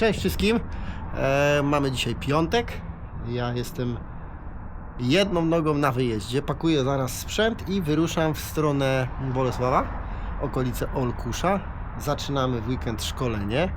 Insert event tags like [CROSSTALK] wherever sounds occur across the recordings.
Cześć wszystkim. E, mamy dzisiaj piątek. Ja jestem jedną nogą na wyjeździe. Pakuję zaraz sprzęt i wyruszam w stronę Bolesława, okolice Olkusza. Zaczynamy w weekend szkolenie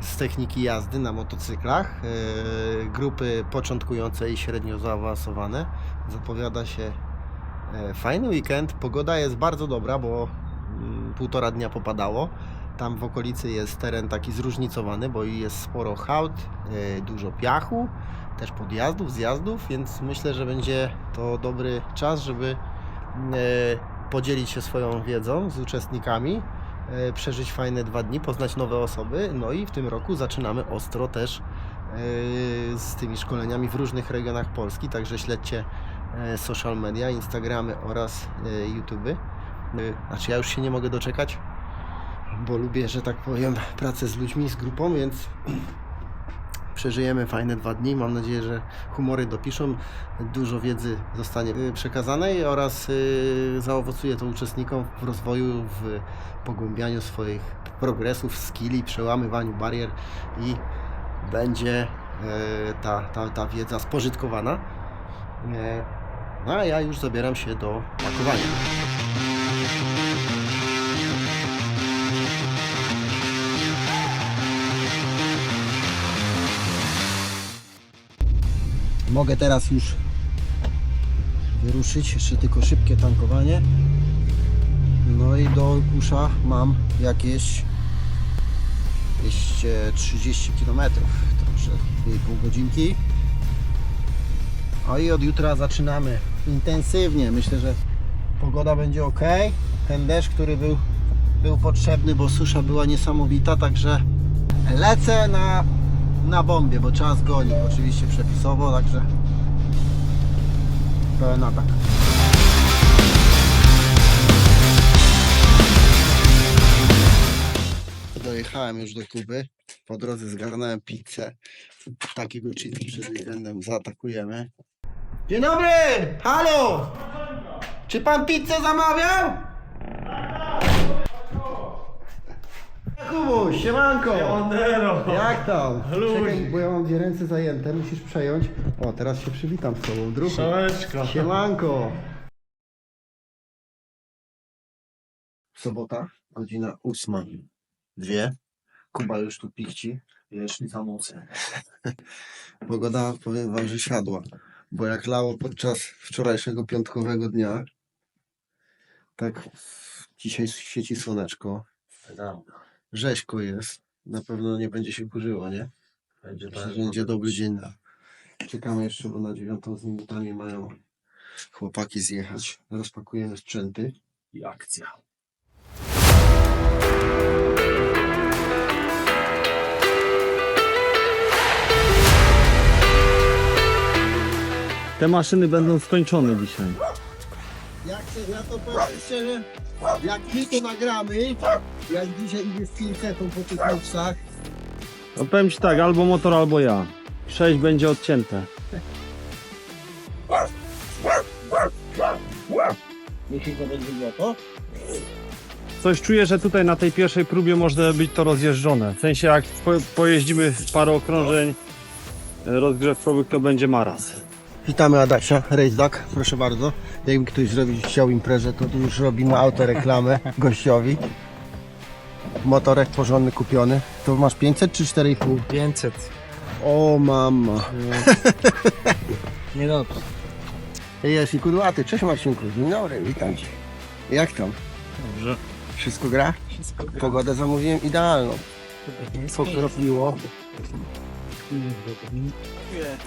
z techniki jazdy na motocyklach. E, grupy początkujące i średnio zaawansowane. Zapowiada się e, fajny weekend. Pogoda jest bardzo dobra, bo mm, półtora dnia popadało. Tam w okolicy jest teren taki zróżnicowany, bo jest sporo hałd, e, dużo piachu, też podjazdów, zjazdów, więc myślę, że będzie to dobry czas, żeby e, podzielić się swoją wiedzą z uczestnikami, e, przeżyć fajne dwa dni, poznać nowe osoby. No i w tym roku zaczynamy ostro też z tymi szkoleniami w różnych regionach Polski, także śledźcie social media, Instagramy oraz YouTube. Znaczy ja już się nie mogę doczekać, bo lubię, że tak powiem, pracę z ludźmi, z grupą, więc [CLEARS THROAT] przeżyjemy fajne dwa dni. Mam nadzieję, że humory dopiszą, dużo wiedzy zostanie y, przekazanej oraz y, zaowocuje to uczestnikom w rozwoju, w pogłębianiu swoich progresów, skilli, przełamywaniu barier i będzie y, ta, ta, ta wiedza spożytkowana. No a ja już zabieram się do pakowania. Mogę teraz już wyruszyć, jeszcze tylko szybkie tankowanie. No i do Olkusza mam jakieś 230 km, także 2,5 godzinki. No i od jutra zaczynamy intensywnie. Myślę, że pogoda będzie ok. Ten deszcz, który był, był potrzebny, bo susza była niesamowita, także lecę na, na bombie, bo czas goni. Oczywiście przepisowo, także pełen atak. Dojechałem już do Kuby. Po drodze zgarnąłem pizzę. Takiego cheata przed weekendem zaatakujemy. Dzień dobry! Halo! Czy pan pizzę zamawiał? Kubuś, siemanko! Ondero! Jak tam? Ludzi. Czekaj, bo ja mam dwie ręce zajęte, musisz przejąć. O, teraz się przywitam z tobą, druhu. Szałeczko! Siemanko! Sobota, godzina ósma. Dwie. Kuba już tu pichci. Jeśli za mocno. [LAUGHS] Pogoda, powiem wam, że siadła. Bo jak lało podczas wczorajszego piątkowego dnia, tak dzisiaj świeci słoneczko. Rzeźko jest. Na pewno nie będzie się kurzyło, nie? Będzie Myślę, że będzie dobry dzień. Czekamy jeszcze, bo na dziewiątą z minutami mają chłopaki zjechać. Rozpakujemy sprzęty. I akcja. Te maszyny będą skończone dzisiaj. Jak się na to powiem szczerze, jak my to nagramy, jak dzisiaj idzie z pincetą po tych nowcach, No powiem ci tak, albo motor, albo ja. 6 będzie odcięte. jeśli to będzie było to. Coś czuję, że tutaj na tej pierwszej próbie może być to rozjeżdżone. W sensie jak po, pojeździmy parę okrążeń e, rozgrzewkowych, to będzie maraz. Witamy Adasia, Duck, proszę bardzo. Jakby ktoś zrobić chciał imprezę, to tu już robimy autoreklamę [LAUGHS] gościowi. Motorek porządny kupiony. To masz 500 czy 4,5? 500. O mama. Nie dobrze. Jest i kudłaty. Cześć Marcinku, dzień dobry, witam Cię. Jak tam? Dobrze. Wszystko gra? Wszystko gra. Pogodę zamówiłem idealną. Pokropiło.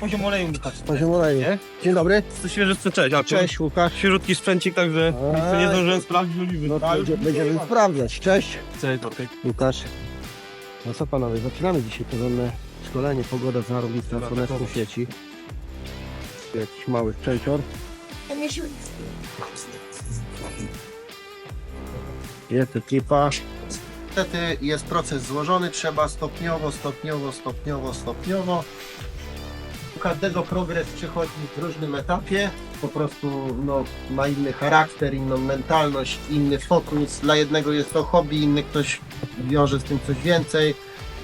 Poziom oleju mi patrz. Poziom oleju. Dzień dobry. To świeżutko, cześć. A Cześć Łukasz. Świeżutki sprzęcik, także A, nie zdążyłem sprawdzić oliwy. No to będzie, będziemy sprawdzać. Cześć. Cześć. Łukasz. No co panowie, zaczynamy dzisiaj porządne szkolenie. Pogoda zarobista, słoneczko świeci. Jakiś mały sprzęcior. Jest ekipa. Niestety jest proces złożony, trzeba stopniowo, stopniowo, stopniowo, stopniowo. U każdego progres przychodzi w różnym etapie. Po prostu no, ma inny charakter, inną mentalność, inny fokus. Dla jednego jest to hobby, inny ktoś wiąże z tym coś więcej.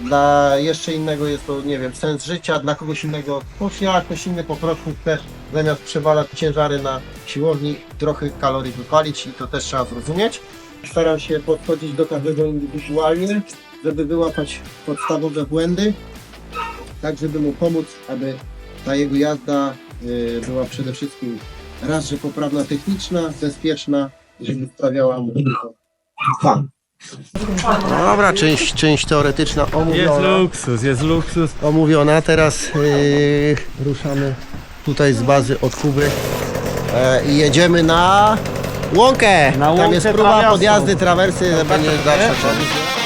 Dla jeszcze innego jest to, nie wiem, sens życia, dla kogoś innego ja ktoś inny po prostu chce zamiast przewalać ciężary na siłowni, trochę kalorii wypalić i to też trzeba zrozumieć. Staram się podchodzić do każdego indywidualnie, żeby wyłapać podstawowe błędy, tak żeby mu pomóc, aby ta jego jazda y, była przede wszystkim raz, że poprawna techniczna, bezpieczna, żeby sprawiała mu tylko fan. Dobra, część, część teoretyczna Jest omówiona. luksus, jest luksus. omówiona. Teraz yy, ruszamy tutaj z bazy od Kuby e, i jedziemy na łąkę. Na Tam jest próba trawiasą. podjazdy, trawersy, żeby nie zawsze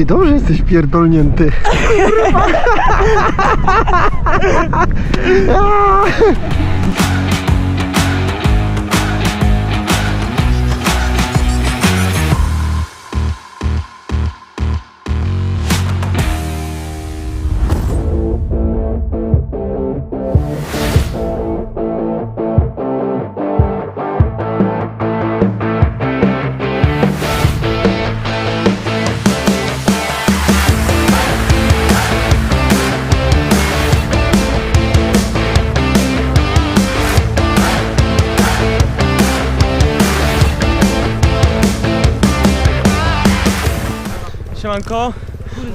Ty dobrze jesteś pierdolnięty. Kurwa. [LAUGHS] siemanko.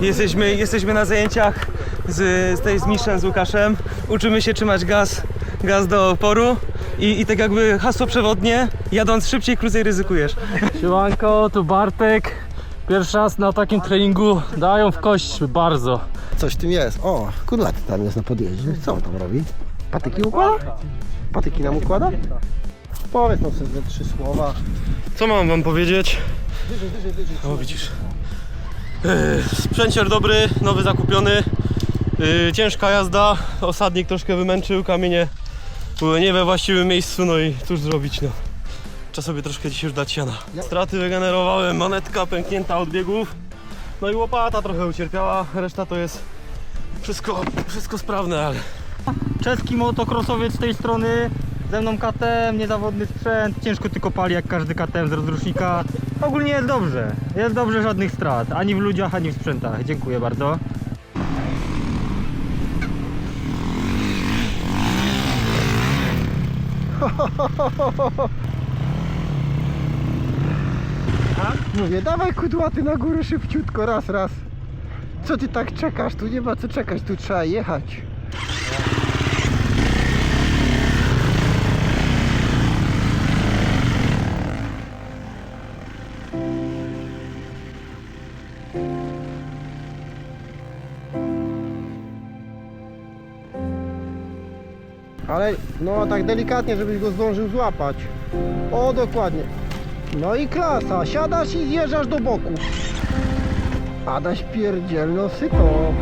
Jesteśmy, jesteśmy na zajęciach z, z tej z mistrzem, z Łukaszem. Uczymy się trzymać gaz, gaz do oporu. I, I tak jakby hasło przewodnie, jadąc szybciej, krócej ryzykujesz. Siemanko, tu Bartek. Pierwszy raz na takim treningu dają w kość bardzo. Coś w tym jest. O, kudlaty tam jest na podjeździe. Co on tam robi? Patyki układa? Patyki nam układa? Powiedz nam sobie trzy słowa. Co mam wam powiedzieć? O widzisz. Sprzęcier dobry, nowy zakupiony. Yy, ciężka jazda, osadnik troszkę wymęczył, kamienie były nie we właściwym miejscu, no i cóż zrobić no. Trzeba sobie troszkę dzisiaj już dać siana. Straty wygenerowałem, monetka pęknięta od biegów. No i łopata trochę ucierpiała, reszta to jest wszystko, wszystko sprawne, ale Czeski motocrossowiec z tej strony. Ze mną KTM, niezawodny sprzęt. Ciężko tylko pali jak każdy KTM z rozrusznika. Ogólnie jest dobrze. Jest dobrze, żadnych strat. Ani w ludziach, ani w sprzętach. Dziękuję bardzo. [LAUGHS] Mówię, dawaj kudłaty na górę szybciutko, raz, raz. Co ty tak czekasz? Tu nie ma co czekać, tu trzeba jechać. No tak delikatnie, żebyś go zdążył złapać. O, dokładnie. No i klasa, siadasz i zjeżdżasz do boku. Adaś pierdzielno syto.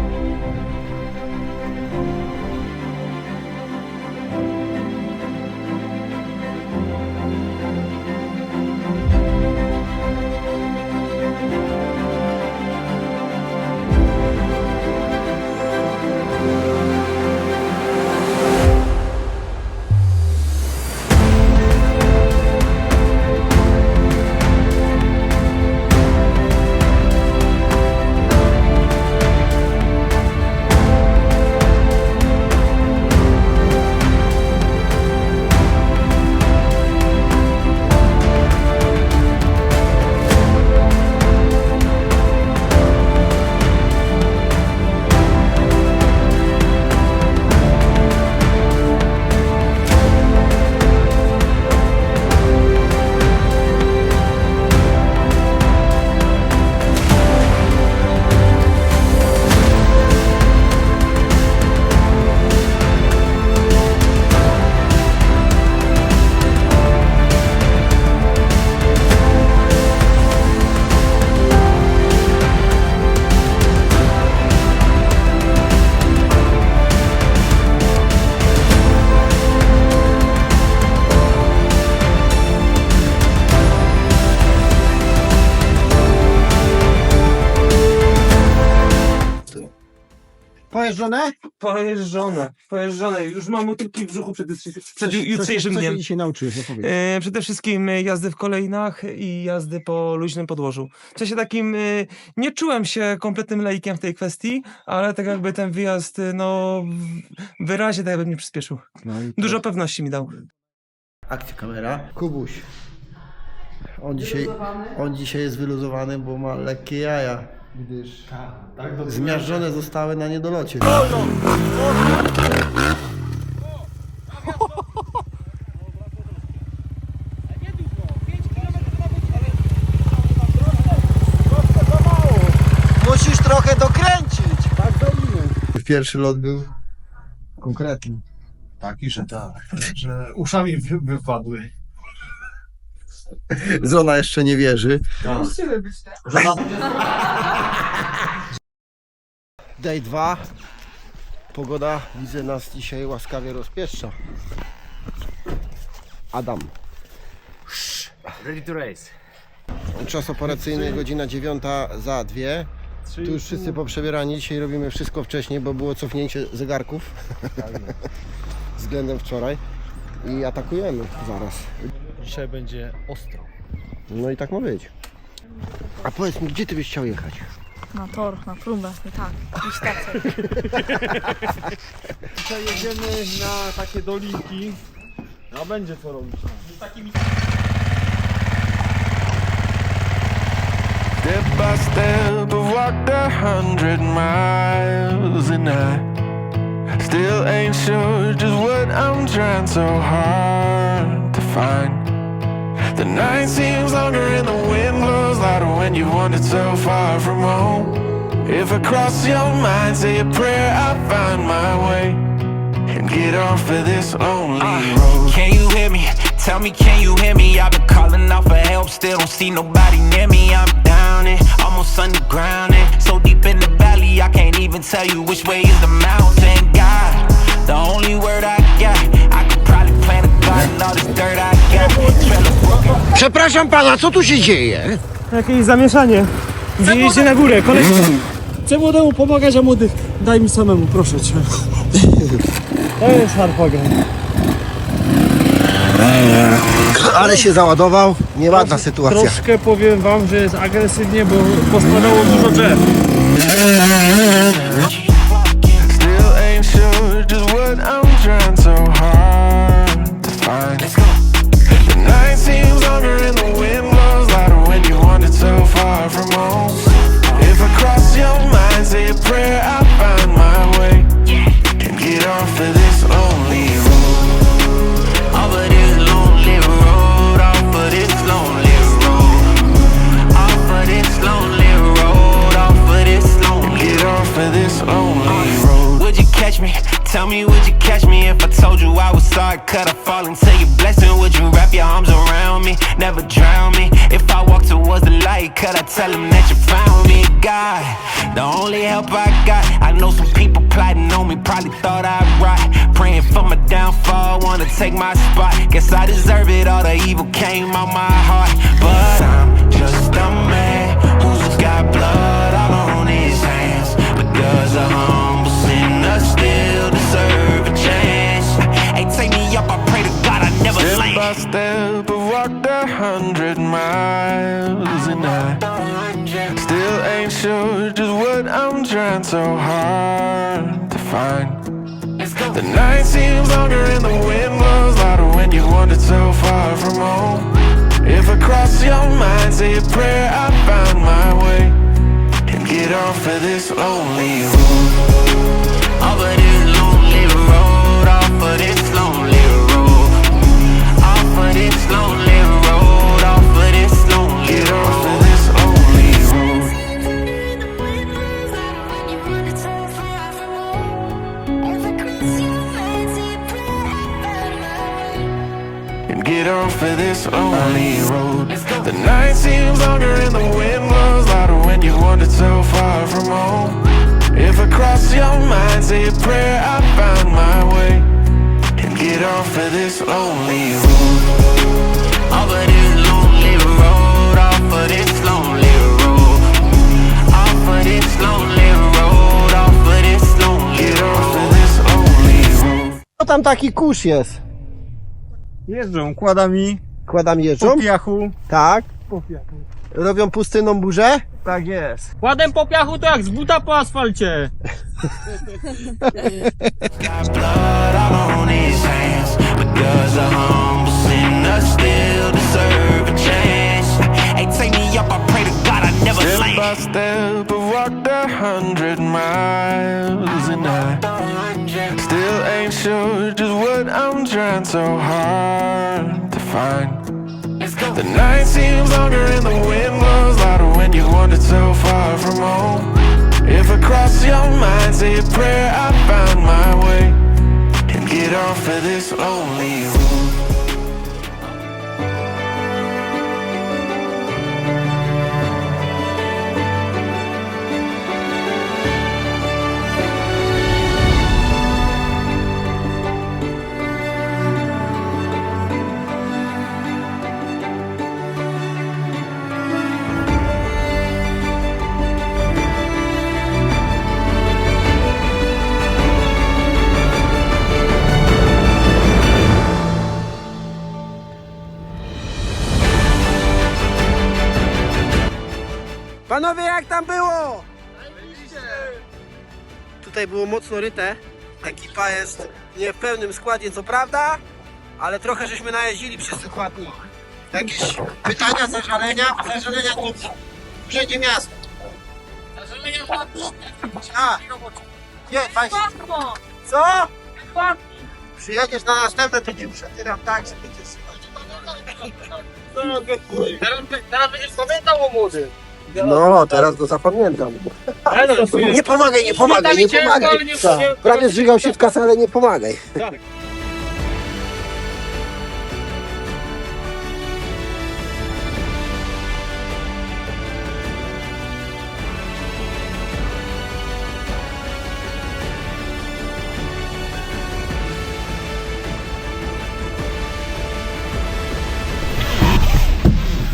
Pojeżdżone? Pojeżdżone, pojeżdżone. Już mam motylki w brzuchu przed, przed jutrzejszym co dniem. się dzisiaj nauczyłeś, opowiedz. E, przede wszystkim jazdy w kolejnach i jazdy po luźnym podłożu. W sensie takim e, nie czułem się kompletnym laikiem w tej kwestii, ale tak jakby ten wyjazd e, no w- wyraźnie tak jakby mnie przyspieszył. No Dużo pewności mi dał. Akcja kamera. Kubuś. On dzisiaj, on dzisiaj jest wyluzowany, bo ma lekkie jaja. Gdyż zmiażdżone zostały na niedolocie. Musisz trochę dokręcić. Tak zrobimy. Pierwszy lot był konkretny. Taki, że tak, że uszami wy, wypadły. Żona jeszcze nie wierzy. Day 2. Pogoda widzę nas dzisiaj łaskawie rozpieszcza. Adam. Ready to race. Czas operacyjny godzina 9 za 2. Tu już wszyscy poprzebierani. Dzisiaj robimy wszystko wcześniej, bo było cofnięcie zegarków [LAUGHS] względem wczoraj. I atakujemy zaraz. Dzisiaj będzie ostro. No i tak ma być. A powiedz mi, gdzie ty byś chciał jechać? Na tor, na próbę, i tak, i stację. [LAUGHS] Dzisiaj jedziemy na takie dolinki. A będzie co robić. Gdzie by step, I've walked a hundred miles and I still ain't sure just what I'm trying so hard to find. The night seems longer and the wind blows louder when you wandered so far from home. If I cross your mind, say a prayer, I'll find my way and get off of this lonely uh, road. Can you hear me? Tell me, can you hear me? I've been calling out for help, still don't see nobody near me. I'm down and almost underground and so deep in the valley, I can't even tell you which way is the mountain. God, the only word I got, Przepraszam pana, co tu się dzieje? Jakieś zamieszanie. Jeździ na górę, koleś... [LAUGHS] Chcę młodemu pomagać, a młody daj mi samemu, proszę cię. To jest harpogan. Ale się załadował, nieładna sytuacja. Troszkę powiem wam, że jest agresywnie, bo pospadało dużo drzew. Could I fall into your blessing? Would you wrap your arms around me? Never drown me. If I walk towards the light, could I tell them that you found me? God, the only help I got. I know some people plotting on me, probably thought I'd rot. Praying for my downfall, wanna take my spot. Guess I deserve it, all the evil came out my heart. But I'm just a man who's got blood all on his hands. But does a Step I've walked a hundred miles and I still ain't sure just what I'm trying so hard to find. The night seems longer and the wind blows louder when you wandered so far from home. If I cross your mind, say a prayer, I find my way and get off of this lonely road. Off off of this lonely Get off of this lonely road. and get off of this lonely road. The night seems longer and the wind blows louder when you wander so far from home. If I cross your mind, say a prayer, I find my way get off of this lonely road. Off of this lonely road, off of this lonely road. Off of this lonely road, off of this lonely Get off road. of this lonely road. Co tam taki kurz jest? Jeżdżą kładami Kładam jeżdżą? po piachu. Tak. Po piachu. Robią pustynną burzę? Tak jest. Kładem po piachu to jak z buta po asfalcie. Step by step, I've walked a hundred miles and I still ain't sure just what I'm trying so hard to find. The night seems longer and the wind blows louder when you wander so far from home. If I cross your mind, say a prayer, I find my way and get off of this lonely road. Panowie, jak tam było? Tutaj było mocno ryte. Ekipa jest nie w pełnym składzie, co prawda, ale trochę żeśmy najeździli przez dni. Jakieś pytania, zażalenia? Zażalenia nic. Przejdzie miasto. A, nie, właśnie. Co? Przyjedziesz na następne, to przetieram tak, że będziesz Teraz będziesz pamiętał o młody. No, teraz go zapamiętam. Nie pomagaj, nie pomagaj, nie pomagaj. Tak. Prawie zżygał się w kasę, ale nie pomagaj.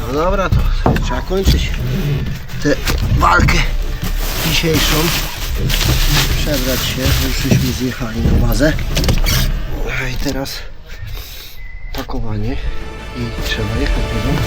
No dobra, to trzeba kończyć tę walkę dzisiejszą. Przebrać się, już żeśmy zjechali na bazę. I teraz pakowanie i trzeba jechać do domu.